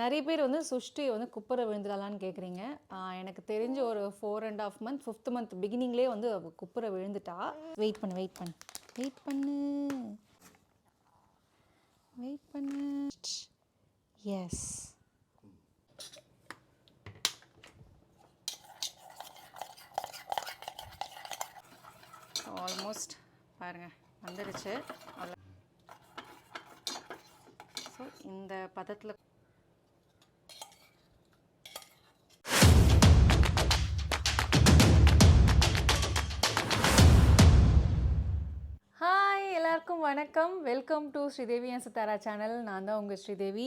நிறைய பேர் வந்து சுஷ்டி வந்து குப்பரை விழுந்துடலான்னு கேட்குறீங்க எனக்கு தெரிஞ்ச ஒரு four and half month fifth month பிகினிங்லேயே வந்து குப்பரை விழுந்துட்டா. வெயிட் பண்ணு வெயிட் பண்ணு. வெயிட் பண்ணு. வெயிட் பண்ணு. எஸ் ஆல்மோஸ்ட் பாருங்கள் வந்துருச்சு. அவ்வளோ. ஸோ இந்த பதத்தில் எல்லாருக்கும் வணக்கம். வெல்கம் டு ஸ்ரீதேவி என் சித்தாரா சேனல் நான் தான் உங்கள் ஸ்ரீதேவி.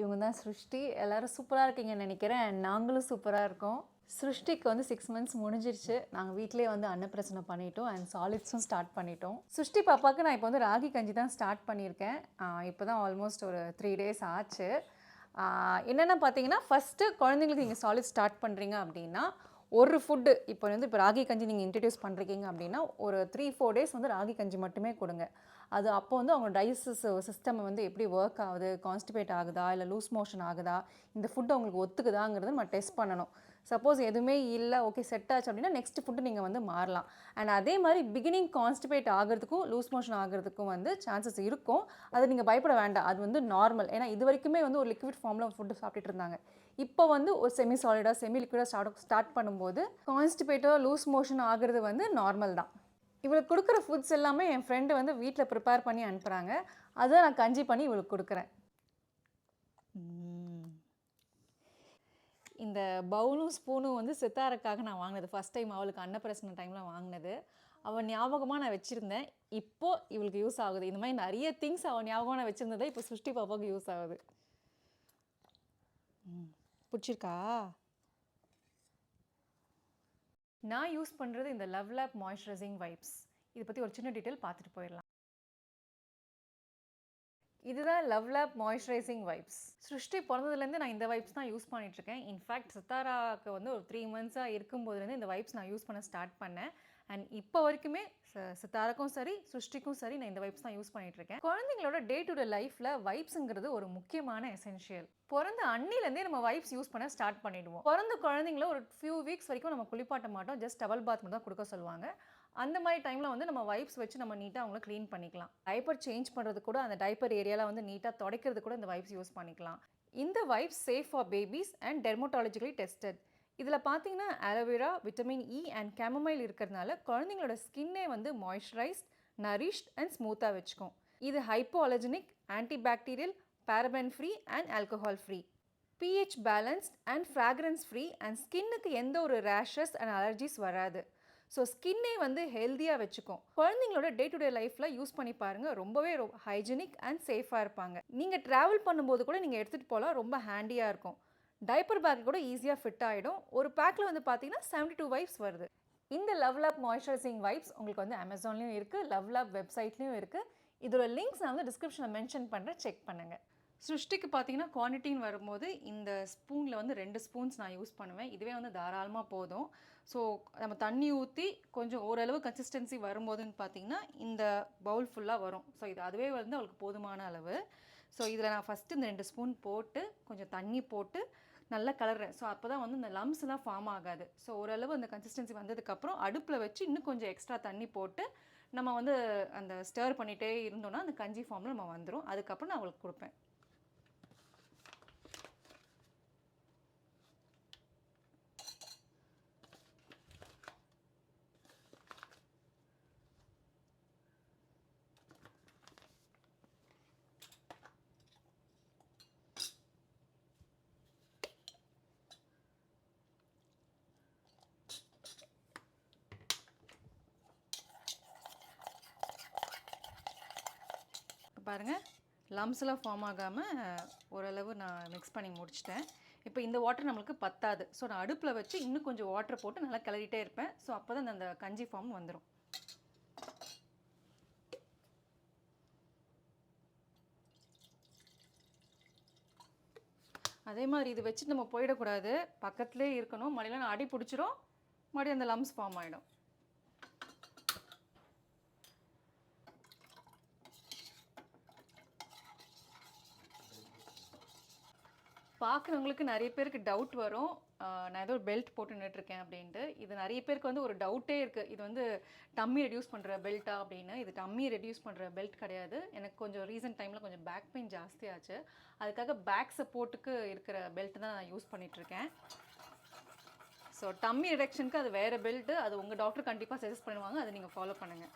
இவங்க தான் சிருஷ்டி. எல்லோரும் சூப்பராக இருக்கீங்கன்னு நினைக்கிறேன். நாங்களும் சூப்பராக இருக்கோம். சிருஷ்டிக்கு வந்து சிக்ஸ் மந்த்ஸ் முடிஞ்சிருச்சு. நாங்கள் வீட்டிலே வந்து அன்னப்பிரசனை பண்ணிட்டோம் அண்ட் சாலிட்ஸும் ஸ்டார்ட் பண்ணிட்டோம். சிருஷ்டி பாப்பாவுக்கு நான் இப்போ வந்து ராகி கஞ்சி தான் ஸ்டார்ட் பண்ணியிருக்கேன். இப்போ தான் ஆல்மோஸ்ட் ஒரு த்ரீ டேஸ் ஆச்சு. என்னென்ன பார்த்தீங்கன்னா ஃபஸ்ட்டு குழந்தைங்களுக்கு நீங்கள் சாலிட் ஸ்டார்ட் பண்ணுறீங்க அப்படின்னா ஒரு ஃபுட்டு இப்போ வந்து இப்போ ராகி கஞ்சி நீங்கள் இன்ட்ரடியூஸ் பண்ணுறீங்க அப்படின்னா ஒரு த்ரீ ஃபோர் டேஸ் வந்து ராகி கஞ்சி மட்டுமே கொடுங்க. அது அப்போ வந்து அவங்க டைஜஸ்டிவ் சிஸ்டம் வந்து எப்படி ஒர்க் ஆகுது கான்ஸ்டிபேட் ஆகுதா இல்லை லூஸ் மோஷன் ஆகுதா இந்த ஃபுட் அவங்களுக்கு ஒத்துக்குதாங்கிறது நம்ம டெஸ்ட் பண்ணணும். சப்போஸ் எதுவுமே இல்லை ஓகே செட் ஆச்சு அப்படின்னா நெக்ஸ்ட் ஃபுட்டு நீங்கள் வந்து மாறலாம். அண்ட் அதே மாதிரி பிகினிங் கான்ஸ்டிபேட் ஆகிறதுக்கும் லூஸ் மோஷன் ஆகிறதுக்கும் வந்து சான்சஸ் இருக்கும். அது நீங்கள் பயப்பட வேண்டாம். அது வந்து நார்மல் ஏன்னா இது வரைக்குமே வந்து ஒரு லிக்விட் ஃபார்மில் ஃபுட்டு சாப்பிட்டுட்டு இருந்தாங்க. இப்போ வந்து ஒரு செமி சாலிடாக செமி லிக்விடாக ஸ்டார்ட் ஸ்டார்ட் பண்ணும்போது கான்ஸ்டிபேட்டோ லூஸ் மோஷன் ஆகிறது வந்து நார்மல் தான். இவளுக்கு கொடுக்குற ஃபுட்ஸ் எல்லாமே என் ஃப்ரெண்டு வந்து வீட்டில் ப்ரிப்பேர் பண்ணி அனுப்புகிறாங்க அதை நான் கஞ்சி பண்ணி இவளுக்கு கொடுக்குறேன். இந்த பவுலும் ஸ்பூனும் வந்து சித்தாருக்காக நான் வாங்கினது. ஃபஸ்ட் டைம் அவளுக்கு அன்னப்பிரசன டைமில் வாங்கினது. அவள் ஞாபகமாக நான் வச்சுருந்தேன். இப்போ இவளுக்கு யூஸ் ஆகுது. இந்த மாதிரி நிறைய திங்ஸ் அவள் ஞாபகமாக நான் வச்சுருந்ததை இப்போ சுஷ்டி பாப்பாவுக்கு யூஸ் ஆகுது. ம். பிடிச்சிருக்கா? நான் யூஸ் பண்ணுறது இந்த லவ் லேப் மாய்ஸ்சரைசிங் வைப்ஸ். இதை பற்றி ஒரு சின்ன டீட்டெயில் பார்த்துட்டு போயிடலாம். இதுதான் லவ் லேப் மாய்ஸ்சரைசிங் வைப்ஸ். சிருஷ்டி பிறந்ததுலேருந்து நான் இந்த வைப்ஸ் தான் யூஸ் பண்ணிட்டு இருக்கேன். இன்ஃபேக்ட் சித்தாராக்கு வந்து ஒரு த்ரீ மந்த்ஸாக இருக்கும்போதுலேருந்து இந்த வைப்ஸ் நான் யூஸ் பண்ண ஸ்டார்ட் பண்ணேன். அண்ட் இப்போ வரைக்குமே ச- சரி சுஷ்டிக்கும் சரி நான் இந்த வைப்ஸ் தான் யூஸ் பண்ணிட்டு இருக்கேன் குழந்தைங்களோட டே டு டே லைஃப்பில் வைப்ஸுங்கிறது ஒரு முக்கியமான எசென்ஷியல் பிறந்த அன்னிலேருந்தே நம்ம வைப்ஸ் யூஸ் பண்ண ஸ்டார்ட் பண்ணிடுவோம். பிறந்த குழந்தைங்கள ஒரு ஃபியூ வீக்ஸ் வரைக்கும் நம்ம குளிப்பாட்ட மாட்டோம். ஜஸ்ட் டபுள் பாத் மட்டும் தான் கொடுக்க சொல்லுவாங்க. அந்த மாதிரி டைமில் வந்து நம்ம வைப்ஸ் வச்சு நம்ம நீட்டாக அவங்கள க்ளீன் பண்ணிக்கலாம். டைப்பர் சேஞ்ச் பண்ணுறது கூட அந்த டைப்பர் ஏரியாவில் வந்து நீட்டாக துடைக்கிறது கூட இந்த வைப்ஸ் யூஸ் பண்ணிக்கலாம். இந்த wipes safe for babies and dermatologically tested இதில் பார்த்தீங்கன்னா aloe vera vitamin E and chamomile இருக்கிறதுனால குழந்தைங்களோட ஸ்கின்னே வந்து மாய்ஸ்சரைஸ்ட் நரிஷ்ட் அண்ட் ஸ்மூத்தாக வச்சுக்கும். இது hypoallergenic antibacterial paraben free and alcohol free pH balanced and fragrance free and ஸ்கின்னுக்கு எந்த ஒரு ரேஷஸ் அண்ட் அலர்ஜிஸ் வராது. ஸோ ஸ்கின்னே வந்து ஹெல்த்தியாக வச்சுக்கும். குழந்தைங்களோட டே டு டே லைஃப்பில் யூஸ் பண்ணி பாருங்கள் ரொம்பவே ஹைஜெனிக் அண்ட் சேஃபாக இருப்பாங்க. நீங்கள் ட்ராவல் பண்ணும்போது கூட நீங்கள் எடுத்துகிட்டு போகலாம். ரொம்ப ஹேண்டியாக இருக்கும். டைப்பர் பேக் கூட ஈஸியாக ஃபிட் ஆகிடும் ஒரு பேக்கில் வந்து பார்த்தீங்கன்னா 72 டூ வைப்ஸ் வருது. இந்த லவ் லேப் மாய்ஸ்சரைசிங் வைப்ஸ் உங்களுக்கு வந்து அமேசான்லேயும் இருக்குது லவ் லேப் வெப்சைட்லேயும் இருக்குது இதோட லிங்க்ஸ் நான் வந்து டிஸ்கிரிப்ஷனில் மென்ஷன் பண்ணுறேன் செக் பண்ணுங்கள் சிருஷ்டிக்கு பார்த்தீங்கன்னா குவான்டிட்டின்னு வரும்போது இந்த ஸ்பூனில் வந்து ரெண்டு ஸ்பூன்ஸ் நான் யூஸ் பண்ணுவேன். இதுவே வந்து தாராளமாக போதும். ஸோ நம்ம தண்ணி ஊற்றி கொஞ்சம் ஓரளவு கன்சிஸ்டன்சி வரும்போதுன்னு பார்த்தீங்கன்னா இந்த பவுல் ஃபுல்லாக வரும். ஸோ இது அதுவே வந்து அவளுக்கு போதுமான அளவு. ஸோ இதில் நான் ஃபஸ்ட்டு இந்த ரெண்டு ஸ்பூன் போட்டு கொஞ்சம் தண்ணி போட்டு நல்லா கலர்றேன். ஸோ அப்போ தான் வந்து இந்த லம்ஸ்லாம் ஃபார்ம் ஆகாது. ஸோ ஓரளவு அந்த கன்சிஸ்டன்சி வந்ததுக்கப்புறம் அடுப்பில் வச்சு இன்னும் கொஞ்சம் எக்ஸ்ட்ரா தண்ணி போட்டு நம்ம வந்து அந்த ஸ்டர் பண்ணிகிட்டே இருந்தோன்னா அந்த கஞ்சி ஃபார்மில் நம்ம வந்துடும் அதுக்கப்புறம் நான் அவளுக்கு கொடுப்பேன். பாருங்கள் பாருங்க ஃபார்ம் ஆகாமல் ஓரளவு நான் மிக்ஸ் பண்ணி முடிச்சிட்டேன். இப்போ இந்த வாட்டர் நம்மளுக்கு பத்தாது. ஸோ நான் அடுப்பில் வச்சு இன்னும் கொஞ்சம் வாட்டர் போட்டு நல்லா கிளறிட்டே இருப்பேன். ஸோ அப்போ தான் அந்த கஞ்சி ஃபார்ம் வந்துடும் அதே மாதிரி இது வச்சு நம்ம போயிடக்கூடாது. பக்கத்துலேயே இருக்கணும். மறுபடியும் அடி பிடிச்சிரும். மறுபடியும் அந்த லம்ஸ் ஃபார்ம் ஆகிடும் பார்க்குறவங்களுக்கு நிறைய பேருக்கு டவுட் வரும். நான் ஏதோ ஒரு பெல்ட் போட்டு நின்றுட்டுருக்கேன் அப்படின்ட்டு. இது நிறைய பேருக்கு வந்து ஒரு டவுட்டே இருக்குது இது வந்து டம்மி ரெடியூஸ் பண்ணுற பெல்ட்டா அப்படின்னு. இது டம்மி ரெடியூஸ் பண்ணுற பெல்ட் கிடையாது. எனக்கு கொஞ்சம் ரீசன்ட் டைமில் கொஞ்சம் பேக் பெயின் ஜாஸ்தியாச்சு. அதுக்காக பேக் சப்போர்ட்டுக்கு இருக்கிற பெல்ட் தான் நான் யூஸ் பண்ணிகிட்ருக்கேன் ஸோ டம்மி ரிடக்ஷனுக்கு அது வேறு பெல்ட்டு அது உங்கள் டாக்டர் கண்டிப்பாக சஜஸ்ட் பண்ணுவாங்க. அதை நீங்கள் ஃபாலோ பண்ணுங்கள்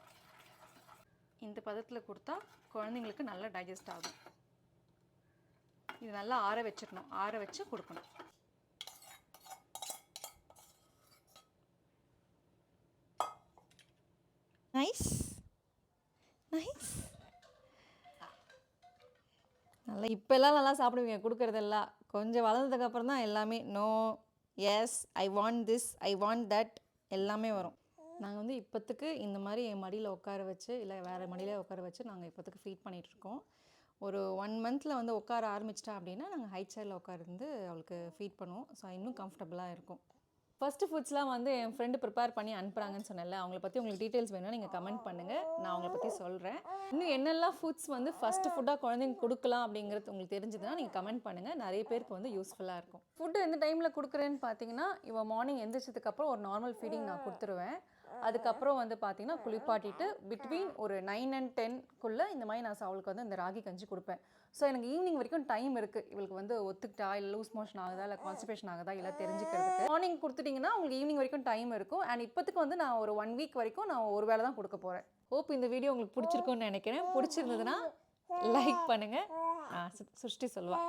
இந்த பதத்தில் கொடுத்தா குழந்தைங்களுக்கு நல்லா டைஜஸ்ட் ஆகும். இது நல்லா ஆற வச்சிடணும். ஆற வச்சு கொடுக்கணும். நைஸ் நைஸ் நல்லா இப்போல்லாம் நல்லா சாப்பிடுவீங்க. கொடுக்குறதெல்லாம் கொஞ்சம் வளர்ந்ததுக்கு அப்புறம் தான் எல்லாமே no yes I want this I want that எல்லாமே வரும். நாங்கள் வந்து இப்போத்துக்கு இந்த மாதிரி என் மடியில் உட்கார வச்சு இல்லை வேறு மடியில் உட்கார வச்சு நாங்கள் இப்போத்துக்கு ஃபீட் பண்ணிகிட்ருக்கோம் ஒரு ஒன் மந்தில் வந்து உட்கார ஆரம்பிச்சிட்டா அப்படின்னா நாங்கள் ஹைட் சைடில் உட்காந்து அவளுக்கு ஃபீட் பண்ணுவோம். ஸோ இன்னும் கம்ஃபர்டபுளாக இருக்கும். ஃபஸ்ட்டு ஃபுட்ஸ்லாம் வந்து என் ஃப்ரெண்டு ப்ரிப்பேர் பண்ணி அனுப்புகிறாங்கன்னு சொன்னேன்ல அவங்கள பற்றி உங்களுக்கு டீட்டெயில்ஸ் வேணும்னா நீங்கள் கமெண்ட் பண்ணுங்கள் நான் அவங்கள பற்றி சொல்கிறேன் இன்னும் என்னெல்லாம் ஃபுட்ஸ் வந்து ஃபஸ்ட்டு ஃபுட்டாக குழந்தைங்க கொடுக்கலாம் அப்படிங்கிறது உங்களுக்கு தெரிஞ்சதுன்னா நீங்கள் கமெண்ட் பண்ணுங்கள் நிறைய பேருக்கு வந்து யூஸ்ஃபுல்லாக இருக்கும். ஃபுட்டு எந்த டைமில் கொடுக்குறேன்னு பார்த்தீங்கன்னா இவன் மார்னிங் எந்திரிச்சதுக்கப்புறம் ஒரு நார்மல் ஃபீடிங் நான் கொடுத்துருவேன். அதுக்கப்புறம் வந்து பார்த்தீங்கன்னா குளிப்பாட்டிட்டு பிட்வீன் ஒரு நைன் அண்ட் டென்க்குள்ளே இந்த மாதிரி நான் அவளுக்கு வந்து இந்த ராகி கஞ்சி கொடுப்பேன். ஸோ எனக்கு ஈவினிங் வரைக்கும் டைம் இருக்குது இவளுக்கு வந்து ஒத்துக்கிட்டா இல்லை லூஸ் மோஷன் ஆகுதா இல்லை கான்ஸ்டிபேஷன் ஆகுதா இல்லை தெரிஞ்சுக்கிறதுக்கு. மார்னிங் கொடுத்துட்டிங்கன்னா உங்களுக்கு ஈவினிங் வரைக்கும் டைம் இருக்கும். அண்ட் இப்போத்துக்கு வந்து நான் ஒரு ஒன் வீக் வரைக்கும் நான் ஒரு வேளை தான் கொடுக்க போகிறேன் ஹோப் இந்த வீடியோ உங்களுக்கு பிடிச்சிருக்கும்னு நினைக்கிறேன். பிடிச்சிருந்ததுன்னா லைக் பண்ணுங்கள் சுஷ்டி சொல்லுவா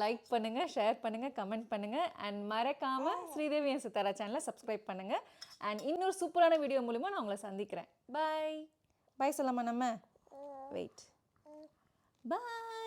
லைக் பண்ணுங்கள் ஷேர் பண்ணுங்கள் கமெண்ட் பண்ணுங்கள் அண்ட் மறக்காமல் ஸ்ரீதேவி என் சித்தாரா சேனலை சப்ஸ்கிரைப் பண்ணுங்கள் அண்ட் இன்னொரு சூப்பரான வீடியோ மூலிமா நான் உங்களை சந்திக்கிறேன். பாய் பாய் சொல்லாமா நம்ம. வெயிட் பாய்